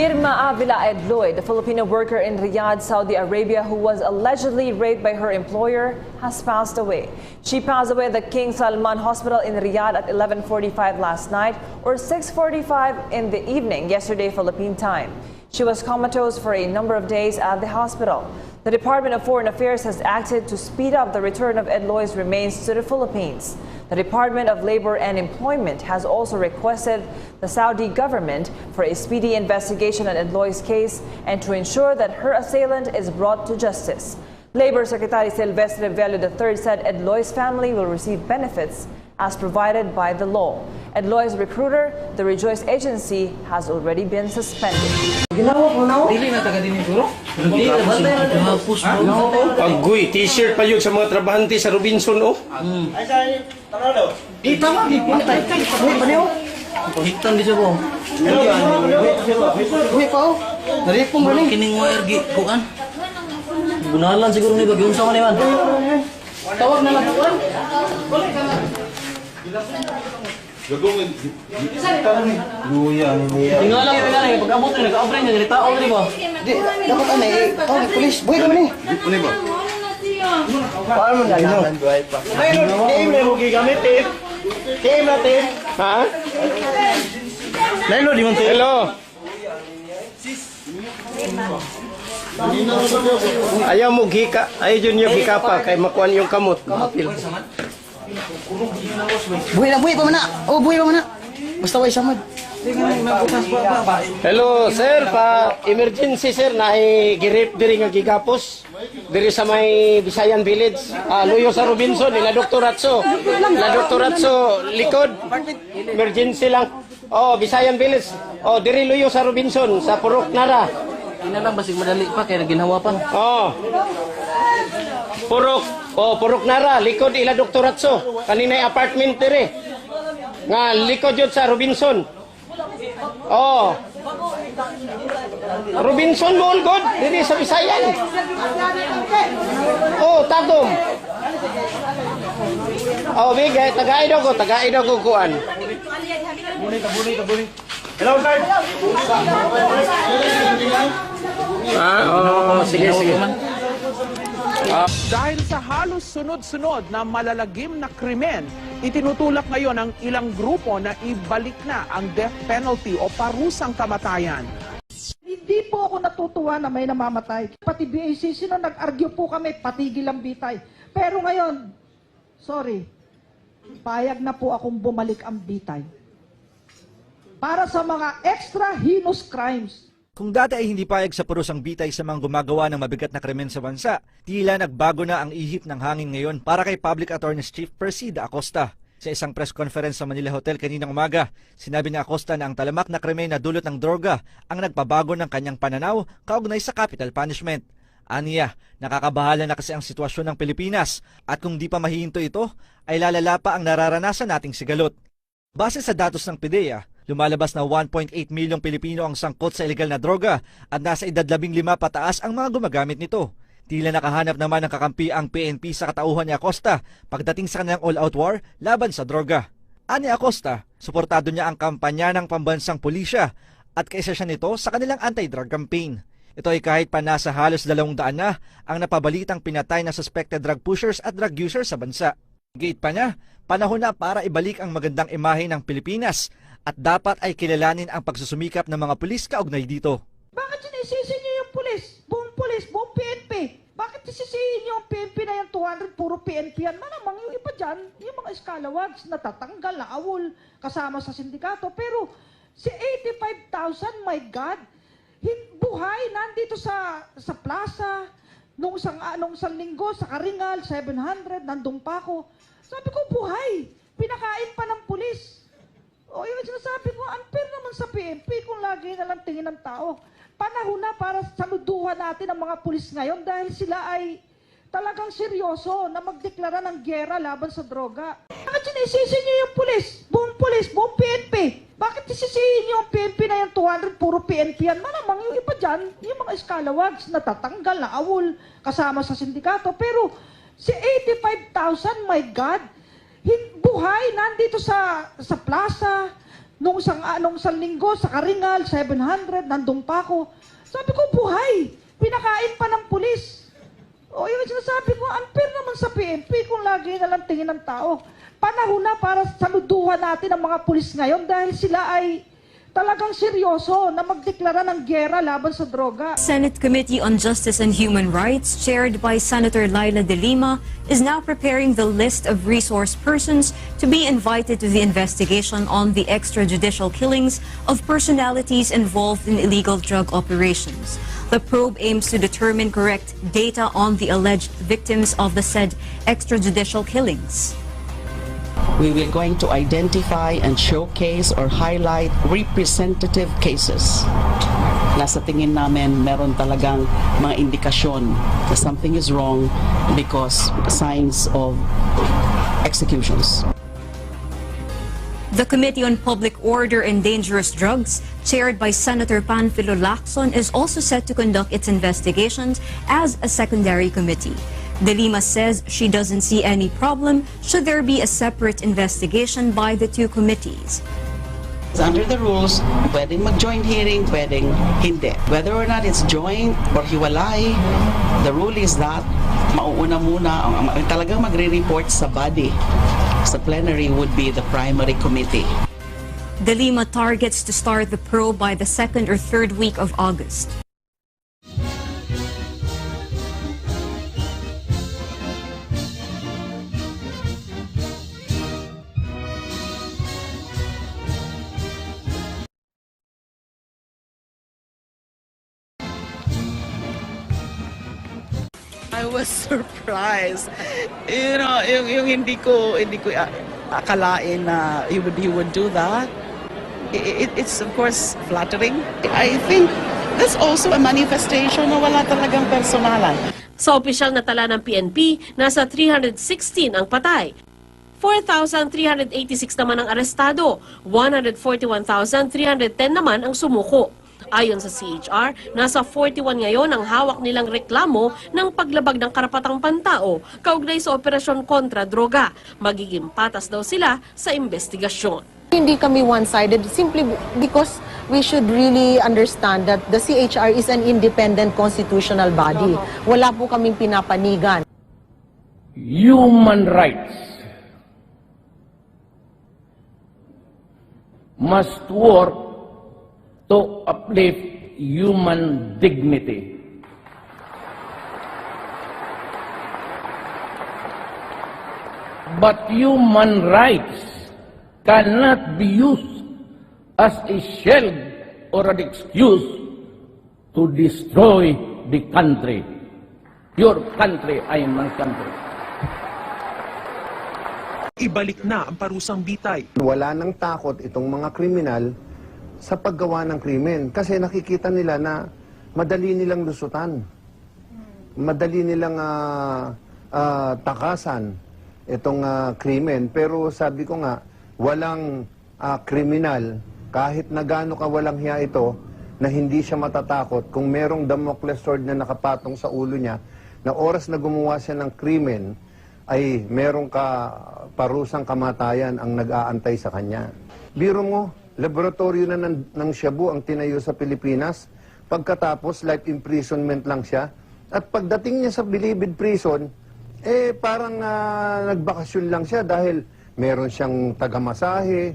Irma Avila Edloy, the Filipino worker in Riyadh, Saudi Arabia, who was allegedly raped by her employer, has passed away. She passed away at the King Salman Hospital in Riyadh at 11:45 last night or 6:45 in the evening yesterday Philippine time. She was comatose for a number of days at the hospital. The Department of Foreign Affairs has acted to speed up the return of Edloy's remains to the Philippines. The Department of Labor and Employment has also requested the Saudi government for a speedy investigation on Edloy's case and to ensure that her assailant is brought to justice. Labor Secretary Silvestre Vello III said Edloy's family will receive benefits as provided by the law. Edloy's recruiter, the Rejoice Agency, has already been suspended. Ginawa ko na Dili na taga din siguro. Dili na ba tayo hapus mo. Agoy, t-shirt pa yun sa mga trabahante sa Robinson, oh. Di tama di po tayo kay Uy, paniyo. Hitan di siya ko. Uy, pao. Naripong ba ni? Kining wire gi kuan. Gunalan siguro ni bagi unsa man ni man. Tawag na lang. Tingala ko na pag abot ni nag-abray niya dili tao di ba. Di, dapat ano eh. Ni polis. Buhay ka ba ni? Paano mo na ginawa? Team na rugi kami, team. Team na, team. Ha? Lalo di man to. Hello. Ayaw mo gika, ayaw yun yung pa, kay makuan yung kamot. Buhay na, buhay pa man na. Oh, buhay pa man na. Basta way samad. Hello, sir, pa emergency sir na girip diri nga gigapos. Diri sa may Bisayan Village. Ah, luyo sa Robinson, ila Dr. Ratso. Ila Dr. Ratso likod. Emergency lang. Oh, Bisayan Village. Oh, diri luyo sa Robinson sa Purok Nara. Ina lang basig madali pa kay ginawa pa. Oh. Purok. Oh, Purok Nara, likod ila Dr. Ratso. Kanina apartment diri. Nga likod yun sa Robinson. Oh. Robinson mo good, diri sa Bisayan. Oh, tagom. Oh, bigay, tagaay daw ko, tagaay daw ko kuan. Ah, oh, sige, sige. Dahil sa halos sunod-sunod na malalagim na krimen, itinutulak ngayon ang ilang grupo na ibalik na ang death penalty o parusang kamatayan. Hindi po ako natutuwa na may namamatay. Pati BACC na nag-argue po kami, patigil ang bitay. Pero ngayon, sorry, payag na po akong bumalik ang bitay. Para sa mga extra heinous crimes. Kung dati ay hindi payag sa purusang bitay sa mga gumagawa ng mabigat na krimen sa bansa, tila nagbago na ang ihip ng hangin ngayon para kay Public Attorney's Chief Persida Acosta. Sa isang press conference sa Manila Hotel kaninang umaga, sinabi ni Acosta na ang talamak na krimen na dulot ng droga ang nagpabago ng kanyang pananaw kaugnay sa capital punishment. Aniya, nakakabahala na kasi ang sitwasyon ng Pilipinas at kung di pa mahihinto ito, ay lalala pa ang nararanasan nating sigalot. Base sa datos ng PIDEA, lumalabas na 1.8 milyong Pilipino ang sangkot sa ilegal na droga at nasa edad 15 pataas ang mga gumagamit nito. Tila nakahanap naman ng kakampi ang PNP sa katauhan ni Acosta pagdating sa kanilang all-out war laban sa droga. Ani Acosta, suportado niya ang kampanya ng pambansang pulisya at kaisa siya nito sa kanilang anti-drug campaign. Ito ay kahit pa nasa halos dalawang daan na ang napabalitang pinatay na suspected drug pushers at drug users sa bansa. Gate pa niya, panahon na para ibalik ang magandang imahe ng Pilipinas at dapat ay kilalanin ang pagsusumikap ng mga pulis kaugnay dito. Bakit sinisisi niyo yung pulis? Buong pulis, buong PNP. Bakit sisisihin niyo yung PNP na yung 200, puro PNP yan? Malamang yung iba dyan, yung mga scalawags, natatanggal, na awol, kasama sa sindikato. Pero si 85,000, my God, buhay, nandito sa sa plaza, nung isang, ah, nung isang linggo, sa Karingal, 700, nandun pa ako. Sabi ko, buhay, pinakain pa ng pulis. O yung sinasabi ko, unfair naman sa PNP kung lagi na lang tingin ng tao. Panahon na para saluduhan natin ang mga pulis ngayon dahil sila ay talagang seryoso na magdeklara ng gera laban sa droga. Bakit sinisisi niyo yung pulis? Buong pulis, buong PNP. Bakit sisisihin niyo yung PNP na yung 200, puro PNP yan? Malamang yung iba dyan, yung mga scalawags, natatanggal, na awol, kasama sa sindikato. Pero si 85,000, my God, buhay, nandito sa, sa plaza, Nung isang, anong isang linggo, sa Karingal, 700, nandun pa ako. Sabi ko, buhay! Pinakain pa ng pulis. O yung sinasabi ko, unfair naman sa PNP kung lagi na lang tingin ng tao. Panahon na para saluduhan natin ang mga pulis ngayon dahil sila ay talagang seryoso na magdeklara ng gera laban sa droga. Senate Committee on Justice and Human Rights, chaired by Senator Laila De Lima, is now preparing the list of resource persons to be invited to the investigation on the extrajudicial killings of personalities involved in illegal drug operations. The probe aims to determine correct data on the alleged victims of the said extrajudicial killings. We will going to identify and showcase or highlight representative cases na tingin namin meron talagang mga indikasyon na something is wrong because signs of executions. The Committee on Public Order and Dangerous Drugs, chaired by Senator Panfilo Lacson, is also set to conduct its investigations as a secondary committee. De Lima says she doesn't see any problem should there be a separate investigation by the two committees. Under the rules, pwedeng mag-joint hearing, pwedeng hindi. Whether or not it's joint or hiwalay, the rule is that mauuna muna, ang, ang talagang magre-report sa body, sa plenary would be the primary committee. De Lima targets to start the probe by the second or third week of August. I was surprised. You know, yung, yung hindi ko, hindi ko ah, akalain na he would, he would do that. It, it's of course flattering. I think that's also a manifestation na wala talagang personalan. Sa opisyal na tala ng PNP, nasa 316 ang patay. 4,386 naman ang arestado, 141,310 naman ang sumuko. Ayon sa CHR, nasa 41 ngayon ang hawak nilang reklamo ng paglabag ng karapatang pantao kaugnay sa operasyon kontra droga. Magiging patas daw sila sa investigasyon. Hindi kami one-sided simply because we should really understand that the CHR is an independent constitutional body. Wala po kaming pinapanigan. human rights must work to uplift human dignity. But human rights cannot be used as a shield or an excuse to destroy the country. Your country, I am my country. Ibalik na ang parusang bitay. Wala nang takot itong mga kriminal sa paggawa ng krimen. Kasi nakikita nila na madali nilang lusutan. Madali nilang ah, ah, takasan itong ah, krimen. Pero sabi ko nga, walang ah, kriminal, kahit na gaano ka walang hiya ito, na hindi siya matatakot kung merong Damocles sword na nakapatong sa ulo niya, na oras na gumawa siya ng krimen, ay merong ka parusang kamatayan ang nag-aantay sa kanya. Biro mo, laboratorio na ng, ng Shabu ang tinayo sa Pilipinas. Pagkatapos, life imprisonment lang siya. At pagdating niya sa Bilibid Prison, eh parang ah, nagbakasyon lang siya dahil meron siyang tagamasahe,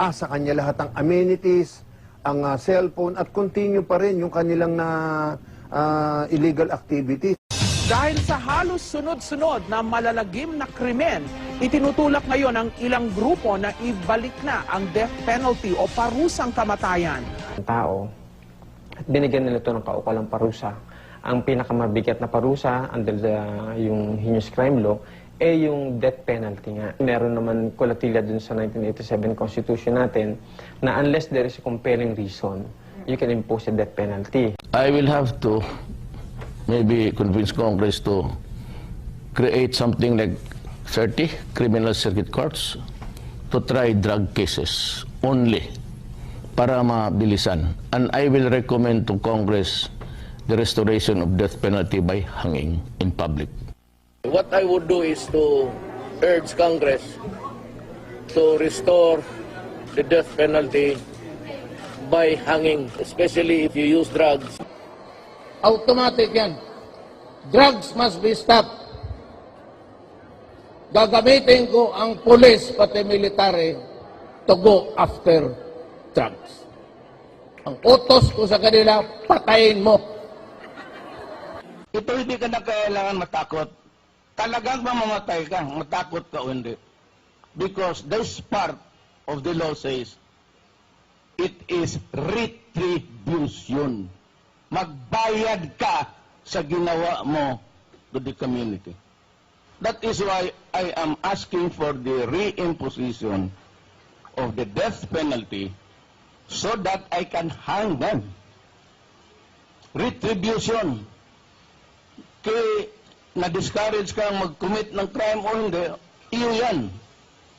ah, sa kanya lahat ang amenities, ang ah, cellphone, at continue pa rin yung kanilang na ah, illegal activities. Dahil sa halos sunod-sunod na malalagim na krimen, itinutulak ngayon ang ilang grupo na ibalik na ang death penalty o parusang kamatayan. tao at binigyan nila ito ng kaukulang parusa. Ang pinakamabigat na parusa under the, yung heinous crime law eh yung death penalty nga. Meron naman kulatila dun sa 1987 Constitution natin na unless there is a compelling reason, you can impose a death penalty. I will have to maybe convince Congress to create something like 30 criminal circuit courts to try drug cases only para mabilisan. And I will recommend to Congress the restoration of death penalty by hanging in public. What I would do is to urge Congress to restore the death penalty by hanging, especially if you use drugs. Automatic yan. Drugs must be stopped. Gagamitin ko ang pulis pati military to go after drugs. Ang utos ko sa kanila, patayin mo. Ito hindi ka na kailangan matakot. Talagang mamamatay ka, matakot ka o hindi. Because this part of the law says, it is retribution. Magbayad ka sa ginawa mo to the community. That is why I am asking for the reimposition of the death penalty so that I can hang them. Retribution. Kaya na-discourage kang mag-commit ng crime o hindi, iyo yan.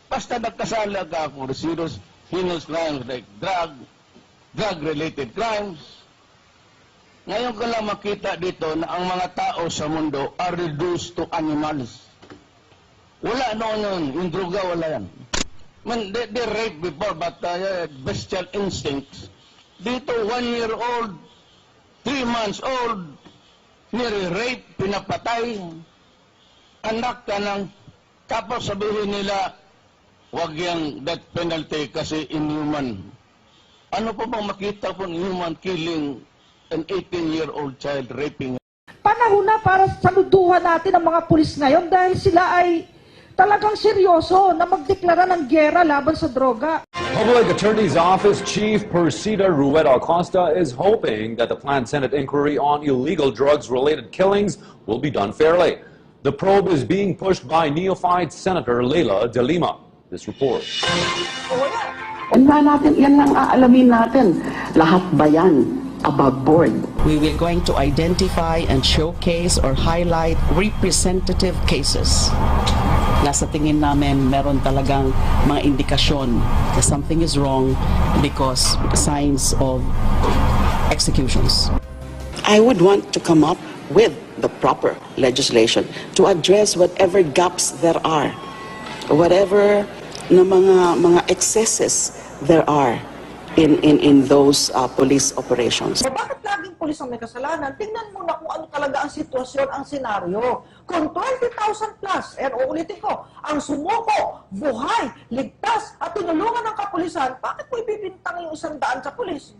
Basta nagkasala ka for serious heinous crimes like drug, drug-related crimes. Ngayon ko lang makita dito na ang mga tao sa mundo are reduced to animals. Wala noon yun. Yung droga, wala yan. Man, they, they rape before, but uh, bestial instincts. Dito, one year old, three months old, nire-rape, pinapatay. Anak ka ng, tapos sabihin nila, wag yung death penalty kasi inhuman. Ano pa bang makita po human killing an 18-year-old child raping Panahon na para saluduhan natin ang mga pulis ngayon dahil sila ay talagang seryoso na magdeklara ng gera laban sa droga. Public Attorney's Office Chief Persida Rueda Acosta is hoping that the planned Senate inquiry on illegal drugs-related killings will be done fairly. The probe is being pushed by neophyte Senator Leila De Lima. This report. Yan nga natin, yan lang aalamin natin. Lahat ba yan above board? We will going to identify and showcase or highlight representative cases na sa tingin namin meron talagang mga indikasyon na something is wrong because signs of executions. I would want to come up with the proper legislation to address whatever gaps there are, whatever na mga mga excesses there are in in in those uh, police operations. So bakit laging pulis ang may kasalanan? Tingnan mo na kung ano talaga ang sitwasyon, ang senaryo. Kung 20,000 plus, and uulitin ko, ang sumuko, buhay, ligtas, at tinulungan ng kapulisan, bakit mo ibibintang yung isang daan sa pulis?